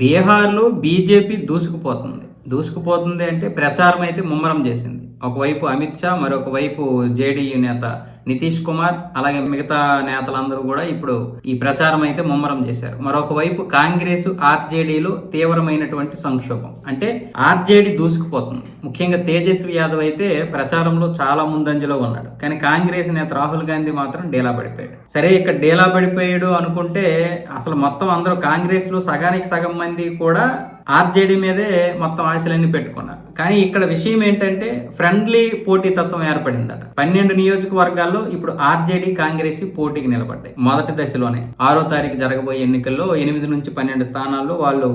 బీహార్లో బీజేపీ దూసుకుపోతుంది. దూసుకుపోతుంది అంటే ప్రచారం అయితే ముమ్మరం చేసింది. ఒకవైపు అమిత్ షా మరొక వైపు జేడీయూ నేత నితీష్ కుమార్ అలాగే మిగతా నేతలందరూ కూడా ఇప్పుడు ఈ ప్రచారం అయితే ముమ్మరం చేశారు. మరొక వైపు కాంగ్రెస్ ఆర్జేడీలో తీవ్రమైనటువంటి సంక్షోభం. అంటే ఆర్జేడీ దూసుకుపోతుంది. ముఖ్యంగా తేజస్వి యాదవ్ అయితే ప్రచారంలో చాలా ముందంజలో ఉన్నాడు. కానీ కాంగ్రెస్ నేత రాహుల్ గాంధీ మాత్రం డేలా పడిపోయాడు. సరే ఇక్కడ డేలా పడిపోయాడు అనుకుంటే అసలు మొత్తం అందరూ కాంగ్రెస్లో సగానికి సగం మంది కూడా ఆర్జేడీ మీదే మొత్తం ఆశలన్నీ పెట్టుకున్నారు. కానీ ఇక్కడ విషయం ఏంటంటే ఫ్రెండ్లీ పోటీతత్వం ఏర్పడిందట. పన్నెండు నియోజకవర్గాల్లో ఇప్పుడు ఆర్జేడీ కాంగ్రెస్ పోటీకి నిలబడ్డాయి. మొదటి దశలోనే. ఆరో తారీఖు జరగబోయే ఎన్నికల్లో ఎనిమిది నుంచి పన్నెండు స్థానాల్లో వాళ్ళు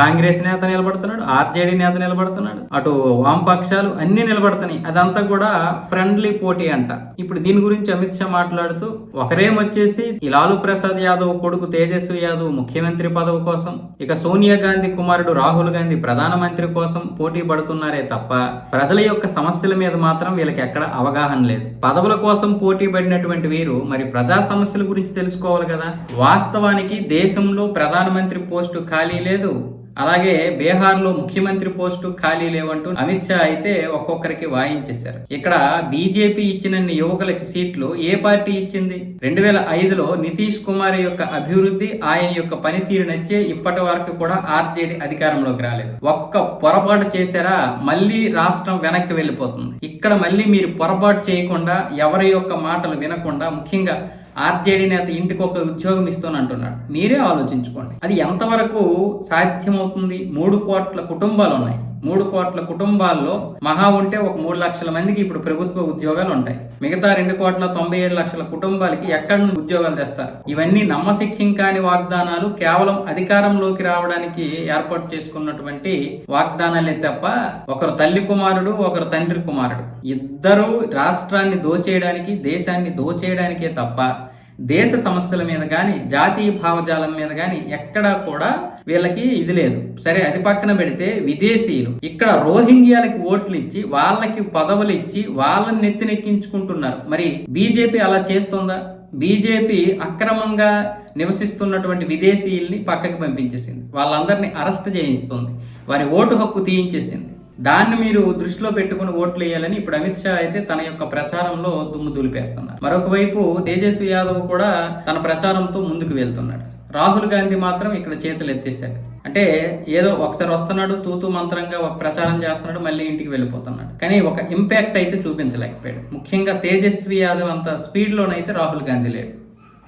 కాంగ్రెస్ నేత నిలబడుతున్నాడు ఆర్జేడీ నేత నిలబడుతున్నాడు అటు వామపక్షాలు అన్ని నిలబడుతున్నాయి. అదంతా కూడా ఫ్రెండ్లీ పోటీ అంట. ఇప్పుడు దీని గురించి అమిత్ షా మాట్లాడుతూ ఒకరేమొచ్చేసి ఈ లాలూ ప్రసాద్ యాదవ్ కొడుకు తేజస్వి యాదవ్ ముఖ్యమంత్రి పదవి కోసం ఇక సోనియా గాంధీ కుమారుడు రాహుల్ గాంధీ ప్రధానమంత్రి కోసం పోటీ పడుతున్నారే తప్ప ప్రజల యొక్క సమస్యల మీద మాత్రం వీళ్ళకి ఎక్కడ అవగాహన లేదు. పదవుల కోసం పోటీ పడినటువంటి వీరు మరి ప్రజా సమస్యల గురించి తెలుసుకోవాలి కదా. వాస్తవానికి దేశంలో ప్రధానమంత్రి పోస్టు ఖాళీ లేదు. అలాగే బీహార్లో ముఖ్యమంత్రి పోస్టు ఖాళీ లేవంటూ అమిత్ షా అయితే ఒక్కొక్కరికి వాయించేశారు. ఇక్కడ బీజేపీ ఇచ్చినన్ని యువకులకి సీట్లు ఏ పార్టీ ఇచ్చింది? రెండు వేల ఐదులో నితీష్ కుమార్ యొక్క అభివృద్ధి ఆయన యొక్క పనితీరు నచ్చే ఇప్పటి వరకు కూడా ఆర్జేడీ అధికారంలోకి రాలేదు. ఒక్క పొరపాటు చేశారా? మళ్ళీ రాష్ట్రం వెనక్కి వెళ్ళిపోతుంది. ఇక్కడ మళ్ళీ మీరు పొరపాటు చేయకుండా ఎవరి యొక్క మాటలు వినకుండా ముఖ్యంగా ఆర్జేడీ నేత ఇంటికి ఒక ఉద్యోగం ఇస్తాను అంటున్నాడు. మీరే ఆలోచించుకోండి. అది ఎంతవరకు సాధ్యమవుతుంది? మూడు కోట్ల కుటుంబాలు ఉన్నాయి. మూడు కోట్ల కుటుంబాల్లో మహా ఉంటే ఒక మూడు లక్షల మందికి ఇప్పుడు ప్రభుత్వ ఉద్యోగాలు ఉంటాయి. మిగతా రెండు కోట్ల తొంభై ఏడు లక్షల కుటుంబాలకి ఎక్కడి నుంచి ఉద్యోగాలు తెస్తారు? ఇవన్నీ నమ్మశక్యం కాని వాగ్దానాలు కేవలం అధికారంలోకి రావడానికి ఏర్పాటు చేసుకున్నటువంటి వాగ్దానాలే తప్ప ఒకరు తల్లి కుమారుడు ఒకరు తండ్రి కుమారుడు. ఇద్దరు రాష్ట్రాన్ని దోచేయడానికి దేశాన్ని దోచేయడానికే తప్ప దేశ సమస్యల మీద కానీ జాతీయ భావజాలం మీద కానీ ఎక్కడా కూడా వీళ్ళకి ఇది లేదు. సరే అది పక్కన పెడితే విదేశీయులు ఇక్కడ రోహింగ్యాలకి ఓట్లు ఇచ్చి వాళ్ళకి పదవులు ఇచ్చి వాళ్ళని నెత్తినెక్కించుకుంటున్నారు. మరి బీజేపీ అలా చేస్తుందా? బీజేపీ అక్రమంగా నివసిస్తున్నటువంటి విదేశీయుల్ని పక్కకి పంపించేసింది. వాళ్ళందరినీ అరెస్ట్ చేయిస్తుంది. వారి ఓటు హక్కు తీయించేసింది. దాన్ని మీరు దృష్టిలో పెట్టుకుని ఓట్లు వేయాలని ఇప్పుడు అమిత్ షా అయితే తన యొక్క ప్రచారంలో దుమ్ము దులిపేస్తున్నారు మరొక వైపు తేజస్వి యాదవ్ కూడా తన ప్రచారంతో ముందుకు వెళ్తున్నాడు. రాహుల్ గాంధీ మాత్రం ఇక్కడ చేతులు ఎత్తేశాడు. అంటే ఏదో ఒకసారి వస్తున్నాడు తూతూ మంత్రంగా ఒక ప్రచారం చేస్తున్నాడు మళ్ళీ ఇంటికి వెళ్ళిపోతున్నాడు. కానీ ఒక ఇంపాక్ట్ అయితే చూపించలేకపోయాడు. ముఖ్యంగా తేజస్వి యాదవ్ అంత స్పీడ్లోనైతే రాహుల్ గాంధీ లేడు.